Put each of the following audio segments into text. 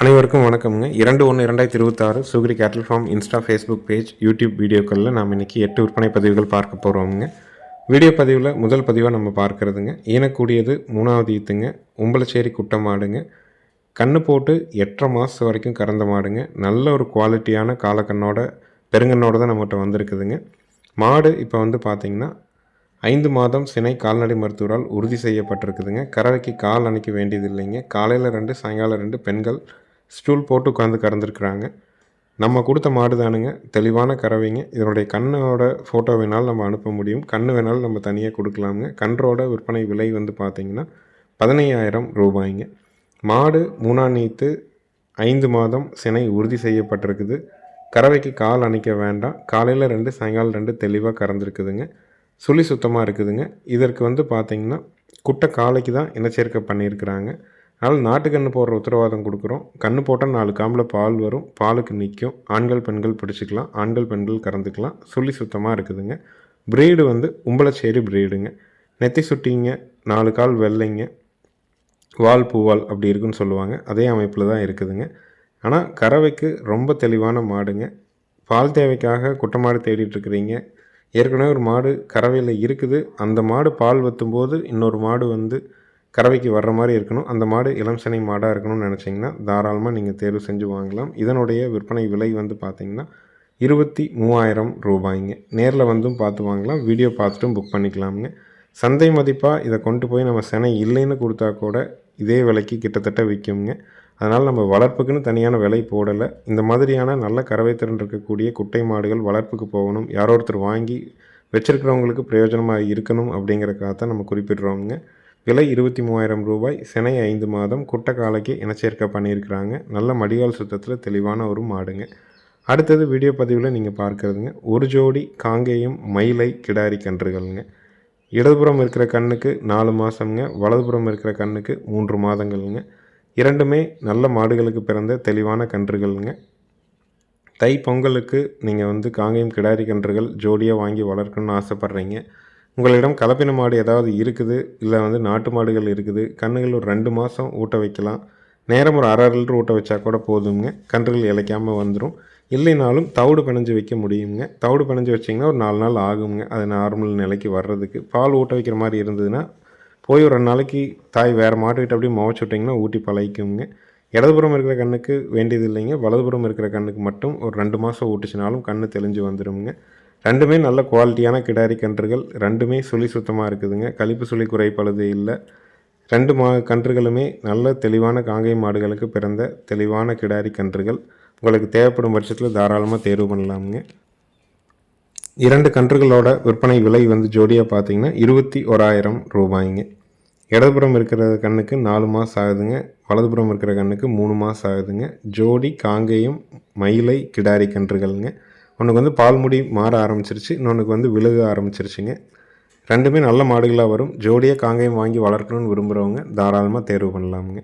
அனைவருக்கும் வணக்கம்ங்க. இரண்டு ஒன்று இரண்டாயிரத்தி இருபத்தாறு சுகிரி கேட்டல் farm Insta Facebook page YouTube வீடியோக்களில் நாம் இன்றைக்கி எட்டு விற்பனை பதிவுகள் பார்க்க போகிறோமுங்க வீடியோ பதிவில் முதல் பதிவாக நம்ம பார்க்குறதுங்க. ஈனக்கூடியது மூணாவது ஈத்துங்க. உம்பளச்சேரி குட்டை மாடுங்க. கண்ணு போட்டு எட்டரை மாதம் வரைக்கும் கறந்த மாடுங்க. நல்ல ஒரு குவாலிட்டியான காலக்கண்ணோட பெருங்கண்ணோட தான் நம்மகிட்ட வந்திருக்குதுங்க. மாடு இப்போ வந்து பார்த்திங்கன்னா ஐந்து மாதம் சினை கால்நடை மருத்துவரால் உறுதி செய்யப்பட்டிருக்குதுங்க. கறவைக்கு கால் அணைக்க வேண்டியது இல்லைங்க காலையில் ரெண்டு சாயங்காலம் ரெண்டு பெண்கள் ஸ்டூல் போட்டு உட்காந்து கறந்துருக்குறாங்க. நம்ம கொடுத்த மாடு தானுங்க. தெளிவான கறவைங்க. இதனுடைய கண்ணோட ஃபோட்டோ வேணாலும் நம்ம அனுப்ப முடியும். கண்ணு வேணாலும் நம்ம தனியாக கொடுக்கலாமுங்க. கன்றோட விற்பனை விலை வந்து பார்த்திங்கன்னா பதினையாயிரம் ரூபாய்ங்க. மாடு மூணாம் நீத்து ஐந்து மாதம் சினை உறுதி செய்யப்பட்டிருக்குது. கறவைக்கு கால் அணைக்க வேண்டாம். காலையில் ரெண்டு சாயங்காலம் ரெண்டு தெளிவாக கறந்துருக்குதுங்க. சுழி சுத்தமாக இருக்குதுங்க. இதற்கு வந்து பார்த்திங்கன்னா குட்டை காலைக்கு தான் இனச்சேர்க்கை பண்ணியிருக்கிறாங்க. அதனால் நாட்டு கன்று போடுற உத்தரவாதம் கொடுக்குறோம். கன்று போட்டால் நாலு காம்பில் பால் வரும். பாலுக்கு நிற்கும். ஆண்கள் பெண்கள் பிடிச்சிக்கலாம். ஆண்கள் பெண்கள் கறந்துக்கலாம். சொல்லி சுத்தமாக இருக்குதுங்க. பிரீடு வந்து உம்பளச்சேரி பிரீடுங்க நெத்தி சுட்டிங்க நாலு கால் வெள்ளைங்க வால் பூவால் அப்படி இருக்குன்னு சொல்லுவாங்க. அதே அமைப்பில் தான் இருக்குதுங்க. ஆனால் கறவைக்கு ரொம்ப தெளிவான மாடுங்க. பால் தேவைக்காக குட்டை மாடு தேடிட்டு இருக்கிறீங்க. ஏற்கனவே ஒரு மாடு கறவையில் இருக்குது. அந்த மாடு பால் வத்தும்போது இன்னொரு மாடு வந்து கறவைக்கு வர்ற மாதிரி இருக்கணும். அந்த மாடு இளம் சனை மாடாக இருக்கணும்னு நினச்சிங்கன்னா தாராளமாக நீங்கள் தேர்வு செஞ்சு வாங்கலாம். இதனுடைய விற்பனை விலை வந்து பார்த்திங்கன்னா இருபத்தி மூவாயிரம் ரூபாய்ங்க. நேரில் வந்தும் பார்த்து வாங்கலாம். வீடியோ பார்த்துட்டும் புக் பண்ணிக்கலாம்ங்க. சந்தை மதிப்பாக இதை கொண்டு போய் நம்ம செனை இல்லைன்னு கொடுத்தா கூட இதே விலைக்கு கிட்டத்தட்ட விற்குங்க அதனால் நம்ம வளர்ப்புக்குன்னு தனியான விலை போடலை. இந்த மாதிரியான நல்ல கறவை திறன் இருக்கக்கூடிய குட்டை மாடுகள் வளர்ப்புக்கு போகணும். யாரோ ஒருத்தர் வாங்கி வச்சுருக்கிறவங்களுக்கு பிரயோஜனமாக இருக்கணும் அப்படிங்கிறக்காக தான் நம்ம குறிப்பிடுறோங்க விலை இருபத்தி மூவாயிரம் ரூபாய் சினை ஐந்து மாதம் குட்டை காலைக்கு இனச்சேர்க்கை பண்ணியிருக்கிறாங்க. நல்ல மடிகால் சுத்தத்தில் தெளிவான ஒரு மாடுங்க. அடுத்தது வீடியோ பதிவில் நீங்கள் பார்க்குறதுங்க. ஒரு ஜோடி காங்கேயம் மயிலை கிடாரி கன்றுகள்ங்க. இடதுபுறம் இருக்கிற கண்ணுக்கு நாலு மாதம்ங்க வலதுபுறம் இருக்கிற கண்ணுக்கு மூன்று மாதங்கள்ங்க. இரண்டுமே நல்ல மாடுகளுக்கு பிறந்த தெளிவான கன்றுகள்ங்க. தை பொங்கலுக்கு நீங்கள் வந்து காங்கேயம் கிடாரி கன்றுகள் ஜோடியாக வாங்கி வளர்க்கணும்னு ஆசைப்பட்றீங்க. உங்களிடம் கலப்பின மாடு ஏதாவது இருக்குது இல்லை வந்து நாட்டு மாடுகள் இருக்குது கன்றுகள் ஒரு ரெண்டு மாதம் ஊட்ட வைக்கலாம். நேரம் ஒரு அரை லிட்டர் ஊட்ட வச்சா கூட போதுங்க கன்றுகள் இழைக்காமல் வந்துடும் இல்லைனாலும் தவிடு பிணைஞ்சு வைக்க முடியுங்க. தவிடு பிணைஞ்சு வச்சிங்கன்னா ஒரு நாலு நாள் ஆகுங்க. அது நார்மல் நிலைக்கு வர்றதுக்கு. பால் ஊட்ட வைக்கிற மாதிரி இருந்ததுன்னா போய் ஒரு ரெண்டு நாளைக்கு தாய் வேறு மாட்டுக்கிட்ட அப்படியே முவச்சு விட்டிங்கன்னா ஊட்டி பழகிக்குங்க. இடதுபுறம் இருக்கிற கண்ணுக்கு வேண்டியது இல்லைங்க. வலதுபுறம் இருக்கிற கண்ணுக்கு மட்டும் ஒரு ரெண்டு மாதம் ஊட்டிச்சினாலும் கண்ணு தெளிஞ்சு வந்துடுங்க ரெண்டுமே நல்ல குவாலிட்டியான கிடாரி கன்றுகள். ரெண்டுமே சுழி சுத்தமாக இருக்குதுங்க. கழிப்பு சுழி குறைப்பழுது இல்லை. ரெண்டு மா கன்றுகளுமே நல்ல தெளிவான காங்கை மாடுகளுக்கு பிறந்த தெளிவான கிடாரி கன்றுகள். உங்களுக்கு தேவைப்படும் பட்சத்தில் தாராளமாக தேர்வு பண்ணலாமுங்க. இரண்டு கன்றுகளோட விற்பனை விலை வந்து ஜோடியாக பார்த்தீங்கன்னா இருபத்தி ஓராயிரம் ரூபாய்ங்க. இடதுபுறம் இருக்கிற கண்ணுக்கு நாலு மாதம் ஆகுதுங்க. வலதுபுறம் இருக்கிற கண்ணுக்கு மூணு மாதம் ஆகுதுங்க. ஜோடி காங்கேயம் மயிலை கிடாரி கன்றுகள்ங்க. ஒன்றுக்கு வந்து பால்முடி மாற ஆரம்பிச்சிருச்சு இன்னொன்றுக்கு வந்து விழுக ஆரம்பிச்சிருச்சுங்க. ரெண்டுமே நல்ல மாடுகளாக வரும். ஜோடியாக காங்கேயம் வாங்கி வளர்க்கணும்னு விரும்புகிறவங்க தாராளமாக தேர்வு பண்ணலாமுங்க.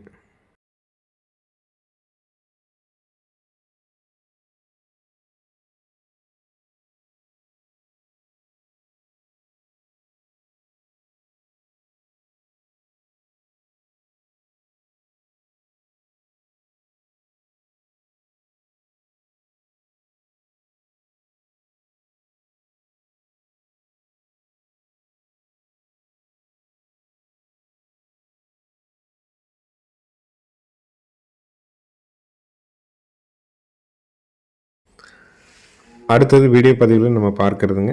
அடுத்தது வீடியோ பதிவில் நம்ம பார்க்குறதுங்க.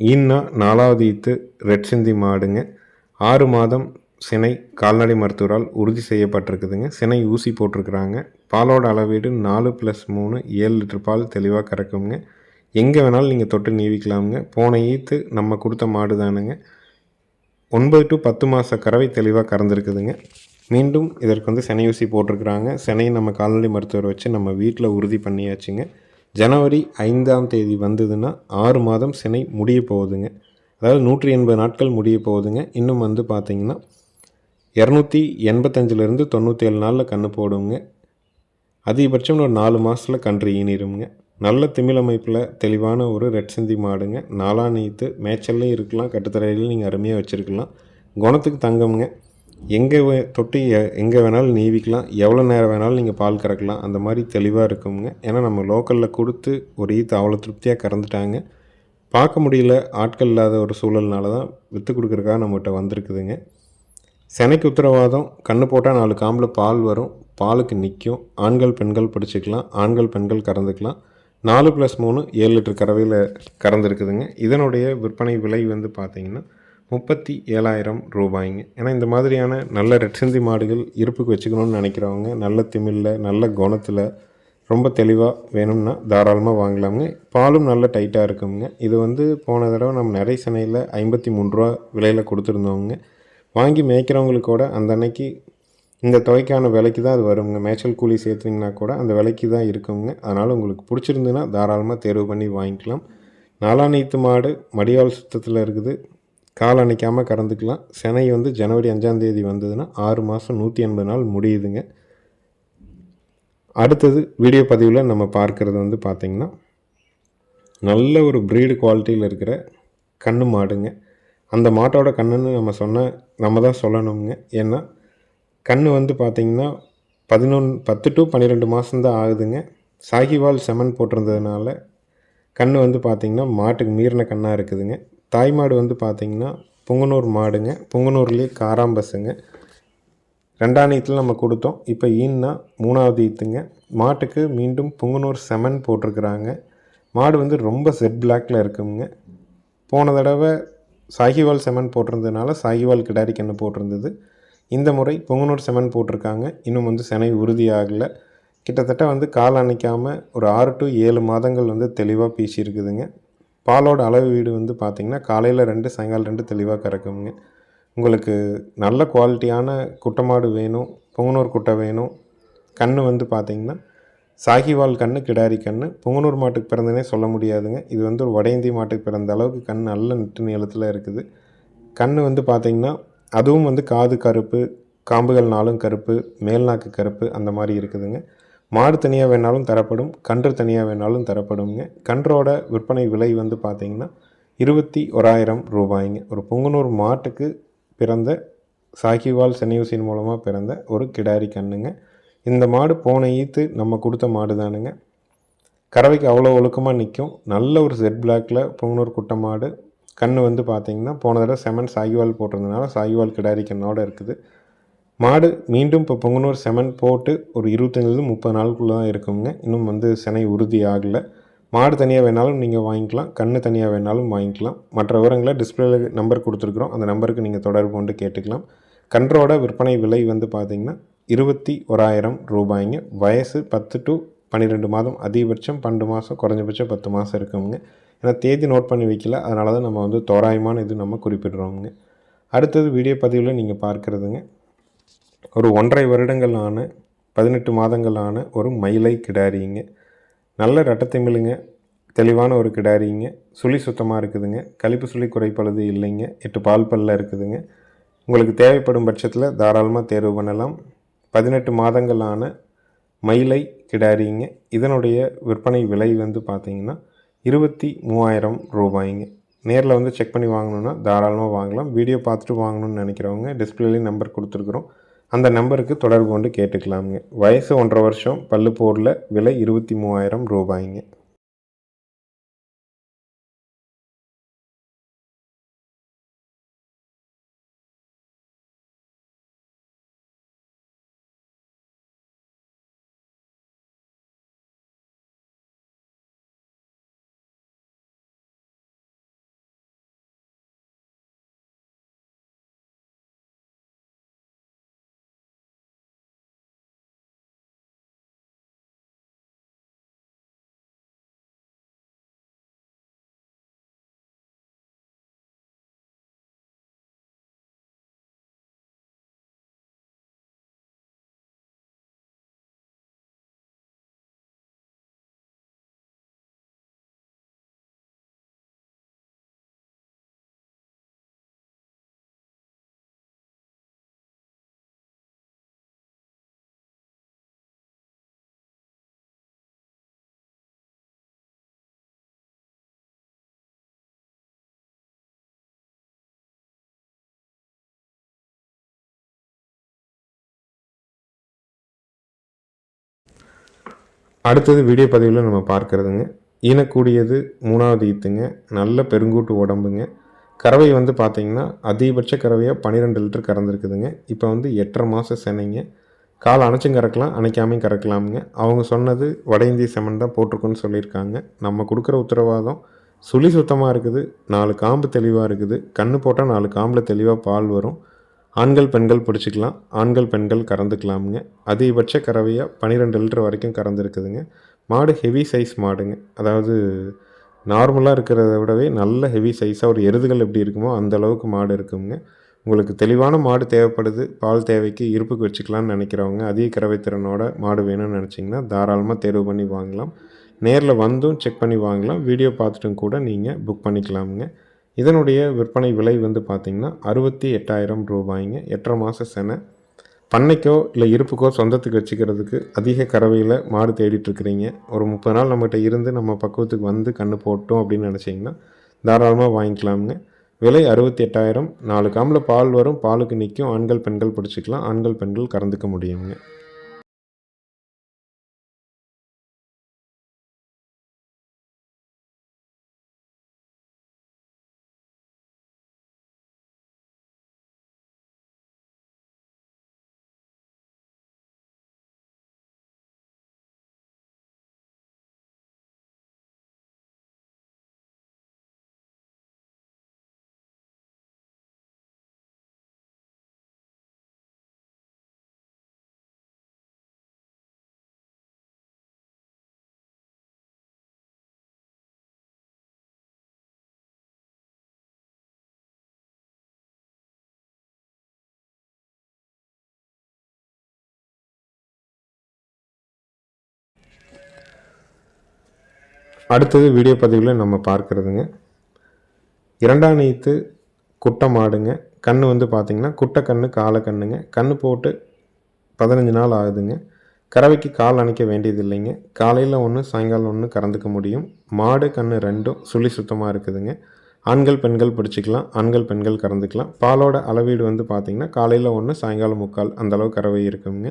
ஈன்னா நாலாவது ஈத்து ரெட் சிந்தி மாடுங்க. ஆறு மாதம் சினை கால்நடை மருத்துவரால் உறுதி செய்யப்பட்டிருக்குதுங்க. சினை ஊசி போட்டிருக்கிறாங்க. பாலோட அளவீடு நாலு ப்ளஸ் மூணு ஏழு லிட்டர் பால் தெளிவாக கறக்குங்க. எங்கே வேணாலும் நீங்கள் தொட்டு நீவிக்கலாமுங்க. போன ஈத்து நம்ம கொடுத்த மாடு தானுங்க. ஒன்பது டு பத்து மாத கறவை தெளிவாக கறந்துருக்குதுங்க. மீண்டும் இதற்கு வந்து சினை ஊசி போட்டிருக்கிறாங்க. சினையை நம்ம கால்நடை மருத்துவரை வச்சு நம்ம வீட்டில் உறுதி பண்ணியாச்சுங்க. ஜனவரி ஐந்தாம் தேதி வந்ததுன்னா ஆறு மாதம் சினை முடிய போகுதுங்க. அதாவது நூற்றி எண்பது நாட்கள் முடிய போகுதுங்க. இன்னும் வந்து பார்த்திங்கன்னா இரநூத்தி எண்பத்தஞ்சிலேருந்து தொண்ணூற்றி ஏழு நாளில் கன்று போடுங்க. அதிகபட்சம் ஒரு நாலு மாதத்தில் கன்று ஈனிருங்க நல்ல திமிழமைப்பில் தெளிவான ஒரு ரெட் சிந்தி மாடுங்க. நாலா நீத்து மேய்ச்சல்லையும் இருக்கலாம் கட்டுத்தரையிலையும் நீங்கள் அருமையாக வச்சுருக்கலாம். குணத்துக்கு தங்கம்ங்க. எங்கே தொட்டு தொட்டி எ- எங்கே வேணாலும் நீவிக்கலாம். எவ்வளோ நேரம் வேணாலும் நீங்கள் பால் கறக்கலாம். அந்த மாதிரி தெளிவாக இருக்குங்க. ஏன்னா நம்ம லோக்கலில் கொடுத்து ஒரு ஈத்து அவ்வளோ திருப்தியாக கறந்துட்டாங்க. பார்க்க முடியல. ஆட்கள் இல்லாத ஒரு சூழல்னால தான் விற்று கொடுக்குறக்காக நம்மகிட்ட வந்திருக்குதுங்க. செனைக்கு உத்தரவாதம். கண்ணு போட்டால் நாலு காம்பில் பால் வரும். பாலுக்கு நிற்கும் ஆண்கள் பெண்கள் பிடிச்சிக்கலாம். ஆண்கள் பெண்கள் கறந்துக்கலாம். நாலு ப்ளஸ் மூணு ஏழு லிட்டர் கறவையில் கறந்துருக்குதுங்க. இதனுடைய விற்பனை விலை வந்து பார்த்திங்கன்னா முப்பத்தி ஏழாயிரம் ரூபாய்ங்க. ஏன்னா இந்த மாதிரியான நல்ல ரெட்சந்தி மாடுகள் இருப்புக்கு வச்சுக்கணும்னு நினைக்கிறவங்க நல்ல திமிழில் நல்ல குணத்தில் ரொம்ப தெளிவாக வேணும்னா தாராளமாக வாங்கலாமுங்க. பாலும் நல்ல டைட்டாக இருக்குங்க இது வந்து போன தடவை நம்ம நிறைய சனையில் ஐம்பத்தி மூணு ரூபா விலையில் கொடுத்துருந்தோங்க வாங்கி மேய்க்கிறவங்களுக்கு கூட அந்த அன்னைக்கு இந்த தொகைக்கான விலைக்கு தான் அது வருங்க. மேய்ச்சல் கூலி சேர்த்துனீங்கன்னா கூட அந்த விலைக்கு தான் இருக்குங்க. அதனால் உங்களுக்கு பிடிச்சிருந்துன்னா தாராளமாக தேர்வு பண்ணி வாங்கிக்கலாம். நாலாநீத்து மாடு மடியால் சுத்தத்தில் இருக்குது. கால் அணைக்காமல் கறந்துக்கலாம் செனை வந்து ஜனவரி அஞ்சாந்தேதி வந்ததுன்னா ஆறு மாதம் நூற்றி எண்பது நாள் முடியுதுங்க. அடுத்தது வீடியோ பதிவில் நம்ம பார்க்குறது வந்து பார்த்திங்கன்னா நல்ல ஒரு ப்ரீடு குவாலிட்டியில் இருக்கிற கண்ணு மாடுங்க. அந்த மாட்டோட கண்ணுன்னு நம்ம சொன்ன நம்ம தான் சொல்லணுங்க ஏன்னா கண்ணு வந்து பார்த்திங்கன்னா பதினொன்று பத்து டு பன்னிரெண்டு மாதம்தான் ஆகுதுங்க. சாகிவால் செமன் போட்டிருந்ததுனால கண்ணு வந்து பார்த்திங்கன்னா மாட்டுக்கு மீறின கண்ணாக இருக்குதுங்க. தாய் மாடு வந்து பார்த்திங்கன்னா புங்கனூர் மாடுங்க. புங்கனூர்லேயே காராம்பஸுங்க ரெண்டாம் ஈத்தில் நம்ம கொடுத்தோம். இப்போ ஈன்னா மூணாவது ஈத்துங்க. மாட்டுக்கு மீண்டும் புங்கனூர் செமன் போட்டிருக்கிறாங்க. மாடு வந்து ரொம்ப செட் பிளாக்கில் இருக்குங்க. போன தடவை சாகிவால் செமன் போட்டிருந்ததுனால சாகிவால் கிடாரி போட்டிருந்தது. இந்த முறை பொங்கனூர் செமன் போட்டிருக்காங்க. இன்னும் வந்து செனை உறுதியாகலை. கிட்டத்தட்ட வந்து கால் அணைக்காமல் ஒரு ஆறு டு ஏழு மாதங்கள் வந்து தெளிவாக பேசியிருக்குதுங்க. பாலோட அளவு வீடு வந்து பார்த்திங்கன்னா காலையில் ரெண்டு சாயங்காலம் ரெண்டு தெளிவாக கறக்குங்க உங்களுக்கு நல்ல குவாலிட்டியான குட்டை மாடு வேணும் புங்கனூர் குட்டை வேணும். கன்று வந்து பார்த்திங்கன்னா சாகிவால் கன்று கிடாரி கன்று புங்கனூர் மாட்டுக்கு பிறந்தனே சொல்ல முடியாதுங்க. இது வந்து ஒரு வட இந்திய மாட்டுக்கு பிறந்த அளவுக்கு கண் நல்ல நெட்டு நீளத்தில் இருக்குது. கண் வந்து பார்த்திங்கன்னா அதுவும் வந்து காது கருப்பு காம்புகள் நாளும் கருப்பு மேல்நாக்கு கருப்பு அந்த மாதிரி இருக்குதுங்க. மாடு தனியாக வேணாலும் தரப்படும் கன்று தனியாக வேணாலும் தரப்படுங்க கன்றோட விற்பனை விலை வந்து பார்த்திங்கன்னா இருபத்தி ஓராயிரம் ரூபாய்ங்க. ஒரு புங்கனூர் மாட்டுக்கு பிறந்த சாகிவால் சென்னையூசின் மூலமாக பிறந்த ஒரு கிடாரி கண்ணுங்க. இந்த மாடு போன ஈத்து நம்ம கொடுத்த மாடு தானுங்க. கறவைக்கு அவ்வளோ ஒழுக்கமாக நிற்கும் நல்ல ஒரு செட் பிளாக்கில் புங்கனூர் குட்டை மாடு. கன்று வந்து பார்த்திங்கன்னா போன தடவை செமன் சாகிவால் போட்டிருந்தனால சாகிவால் கிடாரி கண்ணோடு இருக்குது. மாடு மீண்டும் இப்போ பொங்கனூர் செமன் போட்டு ஒரு இருபத்தஞ்சிலிருந்து முப்பது நாளுக்குள்ளே தான் இருக்குங்க. இன்னும் வந்து சினை உறுதி ஆகலை. மாடு தனியாக வேணாலும் நீங்கள் வாங்கிக்கலாம். கன்று தனியாக வேணாலும் வாங்கிக்கலாம். மற்ற விவரங்களை டிஸ்பிளேல நம்பர் கொடுத்துருக்குறோம். அந்த நம்பருக்கு நீங்கள் தொடர்பு கொண்டு கேட்டுக்கலாம். கன்றோட விற்பனை விலை வந்து பார்த்திங்கன்னா இருபத்தி ஓராயிரம் ரூபாய்ங்க. வயசு பத்து டு பன்னிரெண்டு மாதம். அதிகபட்சம் பன்னெண்டு மாதம் குறைஞ்சபட்சம் பத்து மாதம் இருக்குங்க. ஏன்னா தேதி நோட் பண்ணி வைக்கல. அதனால தான் நம்ம வந்து தோராயமான இது நம்ம குறிப்பிடுறோங்க அடுத்தது வீடியோ பதிவில் நீங்கள் பார்க்குறதுங்க. ஒரு ஒன்றரை வருடங்கள் ஆன பதினெட்டு மாதங்களான ஒரு மயிலை கிடாரிங்க. நல்ல ரெட்டத்திமிழுங்க தெளிவான ஒரு கிடாரிங்க. சுழி சுத்தமாக இருக்குதுங்க. கழிப்பு சுழி குறைப்பழுது இல்லைங்க. எட்டு பால் பல்ல இருக்குதுங்க. உங்களுக்கு தேவைப்படும் பட்சத்தில் தாராளமாக தேர்வு பண்ணலாம். பதினெட்டு மாதங்களான மயிலை கிடாரிங்க. இதனுடைய விற்பனை விலை வந்து பார்த்தீங்கன்னா இருபத்தி மூவாயிரம் ரூபாய்ங்க. நேரில் வந்து செக் பண்ணி வாங்கணுன்னா தாராளமாக வாங்கலாம். வீடியோ பார்த்துட்டு வாங்கணும்னு நினைக்கிறவங்க டிஸ்பிளேலேயும் நம்பர் கொடுத்துருக்குறோம். அந்த நம்பருக்கு தொடர்பு கொண்டு கேட்டுக்கலாமுங்க. வயசு ஒன்றரை வருஷம் பல்லு போரில் விலை இருபத்தி மூவாயிரம் ரூபாய்ங்க. அடுத்தது வீடியோ பதிவில் நம்ம பார்க்குறதுங்க. ஈனக்கூடியது மூணாவது ஈத்துங்க. நல்ல பெருங்கூட்டு உடம்புங்க. கறவை வந்து பார்த்திங்கன்னா அதிகபட்ச கறவையாக பன்னிரெண்டு லிட்டர் கறந்துருக்குதுங்க. இப்போ வந்து எட்டரை மாதம் சென்னைங்க கால் அணைச்சும் கறக்கலாம் அணைக்காமையும் கறக்கலாமுங்க. அவங்க சொன்னது வட இந்திய செமன் தான் போட்டிருக்குன்னு சொல்லியிருக்காங்க. நம்ம கொடுக்குற உத்தரவாதம் சுழி சுத்தமாக இருக்குது. நாலு காம்பு தெளிவாக இருக்குது. கன்று போட்டால் நாலு காம்பில் தெளிவாக பால் வரும். ஆண்கள் பெண்கள் பிடிச்சிக்கலாம். ஆண்கள் பெண்கள் கறந்துக்கலாமுங்க. அதிகபட்ச கறவையாக பன்னிரெண்டு லிட்டர் வரைக்கும் கறந்துருக்குதுங்க. மாடு ஹெவி சைஸ் மாடுங்க. அதாவது நார்மலாக இருக்கிறத விடவே நல்ல ஹெவி சைஸாக ஒரு எருதுகள் எப்படி இருக்குமோ அந்த அளவுக்கு மாடு இருக்குங்க. உங்களுக்கு தெளிவான மாடு தேவைப்படுது. பால் தேவைக்கு இருப்புக்கு வச்சுக்கலாம்னு நினைக்கிறவங்க அதிக கறவை திறனோட மாடு வேணும்னு நினச்சிங்கன்னா தாராளமாக தேர்வு பண்ணி வாங்கலாம். நேரில் வந்தும் செக் பண்ணி வாங்கலாம். வீடியோ பார்த்துட்டும் கூட நீங்கள் புக் பண்ணிக்கலாமுங்க. இதனுடைய விற்பனை விலை வந்து பார்த்திங்கன்னா அறுபத்தி எட்டாயிரம் ரூபாய்ங்க. எட்டரை மாத செனை. பண்ணைக்கோ இல்லை இருப்புக்கோ சொந்தத்துக்கு வச்சுக்கிறதுக்கு அதிக கறவையில் மாடு தேடிட்டுருக்குறீங்க ஒரு முப்பது நாள் நம்மகிட்ட இருந்து நம்ம பக்குவத்துக்கு வந்து கன்று போட்டோம் அப்படின்னு நினச்சிங்கன்னா தாராளமாக வாங்கிக்கலாமுங்க. விலை அறுபத்தி எட்டாயிரம். நாலு காமில் பால் வரும். பாலுக்கு நிற்கும் ஆண்கள் பெண்கள் பிடிச்சிக்கலாம். ஆண்கள் பெண்கள் கறந்துக்க முடியுங்க. அடுத்தது வீடியோ பதிவில் நம்ம பார்க்குறதுங்க. இரண்டாம் நீத்து குட்டை மாடுங்க கன்று வந்து பார்த்திங்கன்னா குட்டை கன்று காலை கண்ணுங்க கன்று போட்டு பதினஞ்சு நாள் ஆகுதுங்க. கறவைக்கு கால் அணைக்க வேண்டியது இல்லைங்க காலையில் ஒன்று சாயங்காலம் ஒன்று கறந்துக்க முடியும். மாடு கன்று ரெண்டும் சுழி சுத்தமாக இருக்குதுங்க. ஆண்கள் பெண்கள் பிடிச்சிக்கலாம். ஆண்கள் பெண்கள் கறந்துக்கலாம். பாலோட அளவீடு வந்து பார்த்திங்கன்னா காலையில் ஒன்று சாயங்காலம் முக்கால் அந்தளவு கறவை இருக்குங்க.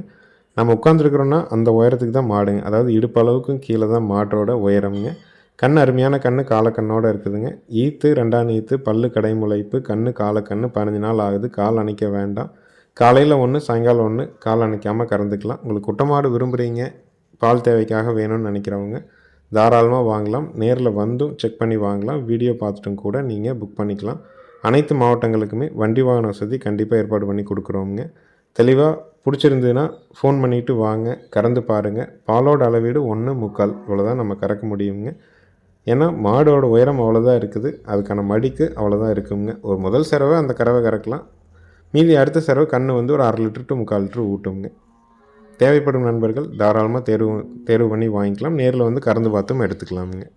நம்ம உட்காந்துருக்குறோன்னா அந்த உயரத்துக்கு தான் மாடுங்க. அதாவது இடுப்பளவுக்கும் கீழே தான் மாட்டோட உயரம்ங்க. கண் அருமையான கண் காலக்கண்ணோடு இருக்குதுங்க. ஈத்து ரெண்டாம் ஈத்து பல்லு கடைமுளைப்பு கண் காலக்கண்ணு பதினஞ்சு நாள் ஆகுது. கால் அணைக்க வேண்டாம். காலையில் ஒன்று சாயங்காலம் ஒன்று கால் அணைக்காமல் கறந்துக்கலாம். உங்களுக்கு குட்டமாடு விரும்புகிறீங்க பால் தேவைக்காக வேணும்னு நினைக்கிறவங்க தாராளமாக வாங்கலாம். நேரில் வந்தும் செக் பண்ணி வாங்கலாம். வீடியோ பார்த்துட்டும் கூட நீங்கள் புக் பண்ணிக்கலாம். அனைத்து மாவட்டங்களுக்குமே வண்டி வாகன வசதி கண்டிப்பாக ஏற்பாடு பண்ணி கொடுக்குறோங்க தெளிவாக பிடிச்சிருந்ததுன்னா ஃபோன் பண்ணிவிட்டு வாங்க. கறந்து பாருங்கள் பாலோட அளவீடு ஒன்று முக்கால். இவ்வளோதான் நம்ம கறக்க முடியுங்க. ஏன்னா மாடோட உயரம் அவ்வளோதான் இருக்குது. அதுக்கான மடிக்கு அவ்வளோதான் இருக்குங்க. ஒரு முதல் செரவை அந்த கறவை கறக்கலாம். மீதி அடுத்த செரவை கண்ணு வந்து ஒரு அரை லிட்டர் டு முக்கால் லிட்டர் ஊட்டுங்க. தேவைப்படும் நண்பர்கள் தாராளமாக தேர்வு தேர்வு பண்ணி வாங்கிக்கலாம். நேரில் வந்து கறந்து பார்த்தும் எடுத்துக்கலாமுங்க.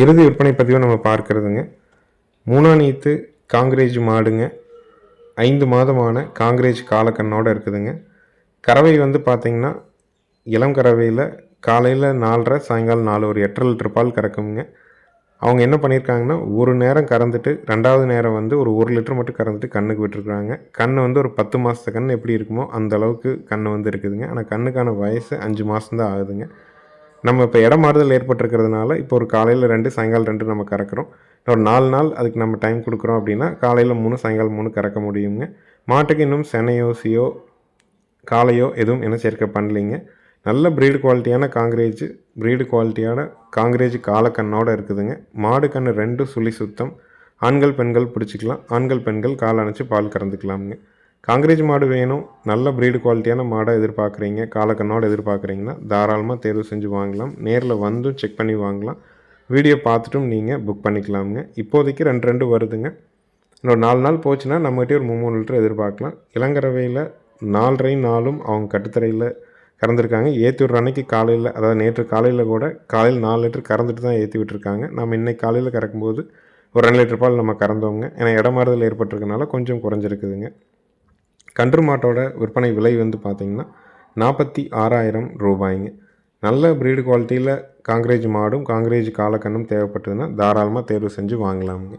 இறுதி விற்பனை பதிவை நம்ம பார்க்குறதுங்க. மூணாநீத்து காங்கிரேஜ் மாடுங்க. ஐந்து மாதமான காங்கிரேஜ் காலக்கண்ணோடு இருக்குதுங்க. கறவை வந்து பார்த்திங்கன்னா இளம் கறவையில் காலையில் நாலரை சாயங்காலம் நாலு ஒரு எட்டரை லிட்டர் பால் கறக்குங்க. அவங்க என்ன பண்ணியிருக்காங்கன்னா ஒரு நேரம் கறந்துட்டு ரெண்டாவது நேரம் வந்து ஒரு ஒரு லிட்டர் மட்டும் கறந்துட்டு கண்ணுக்கு விட்டுருக்குறாங்க. கண் வந்து ஒரு பத்து மாதத்து கண் எப்படி இருக்குமோ அந்த அளவுக்கு கண் வந்து இருக்குதுங்க. ஆனால் கண்ணுக்கான வயசு அஞ்சு மாதம்தான் ஆகுதுங்க. நம்ம இப்போ இடம் மாறுதல் ஏற்பட்டிருக்கிறதுனால இப்போ ஒரு காலையில் ரெண்டு சாயங்காலம் ரெண்டு நம்ம கறக்கிறோம். ஒரு நாலு நாள் அதுக்கு நம்ம டைம் கொடுக்குறோம் அப்படின்னா காலையில் மூணு சாயங்காலம் மூணு கறக்க முடியுங்க. மாட்டுக்கு இன்னும் செனையோ சியோ காளையோ எதுவும் என்ன சேர்க்க பண்ணலைங்க. நல்ல ப்ரீடு குவாலிட்டியான காங்கிரேஜ் ப்ரீடு குவாலிட்டியான காங்கிரேஜ் காலக்கண்ணோடு இருக்குதுங்க. மாடு கன்று ரெண்டு சுழி சுத்தம். ஆண்கள் பெண்கள் பிடிச்சிக்கலாம். ஆண்கள் பெண்கள் கால் அணைச்சி பால் கறந்துக்கலாமுங்க. காங்கிரேஜ் மாடு வேணும். நல்ல ப்ரீடு குவாலிட்டியான மாடாக எதிர்பார்க்குறீங்க. காலக்கண்ணோடு எதிர்பார்க்குறீங்கன்னா தாராளமாக தேர்வு செஞ்சு வாங்கலாம். நேரில் வந்தும் செக் பண்ணி வாங்கலாம். வீடியோ பார்த்துட்டும் நீங்கள் புக் பண்ணிக்கலாமுங்க. இப்போதைக்கு ரெண்டு ரெண்டு வருதுங்க. இன்னொரு நாலு நாள் போச்சுன்னா நம்மகிட்டே ஒரு மூணு மூணு லிட்டர் எதிர்பார்க்கலாம். இளங்கரவையில் நாலரை நாளும் அவங்க கட்டுத்தரையில் கறந்துருக்காங்க. ஏற்றி விட்ற அன்னைக்கு காலையில் அதாவது நேற்று காலையில் கூட காலையில் நாலு லிட்டர் கறந்துட்டு தான் ஏற்றி விட்டுருக்காங்க. நம்ம இன்னைக்கு காலையில் கறக்கும்போது ஒரு ரெண்டு லிட்டர் பால் நம்ம கறந்தோங்க ஏன்னா இடமாறுதல் ஏற்பட்டிருக்கனால கொஞ்சம் குறைஞ்சிருக்குதுங்க. கன்று மாட்டோட விற்பனை விலை வந்து பார்த்திங்கன்னா நாற்பத்தி ஆறாயிரம் ரூபாய்ங்க. நல்ல ப்ரீடு குவாலிட்டியில் காங்கிரேஜ் மாடும் காங்கிரேஜ் காலக்கண்ணும் தேவைப்பட்டதுன்னா தாராளமாக தேர்வு செஞ்சு வாங்கலாமுங்க.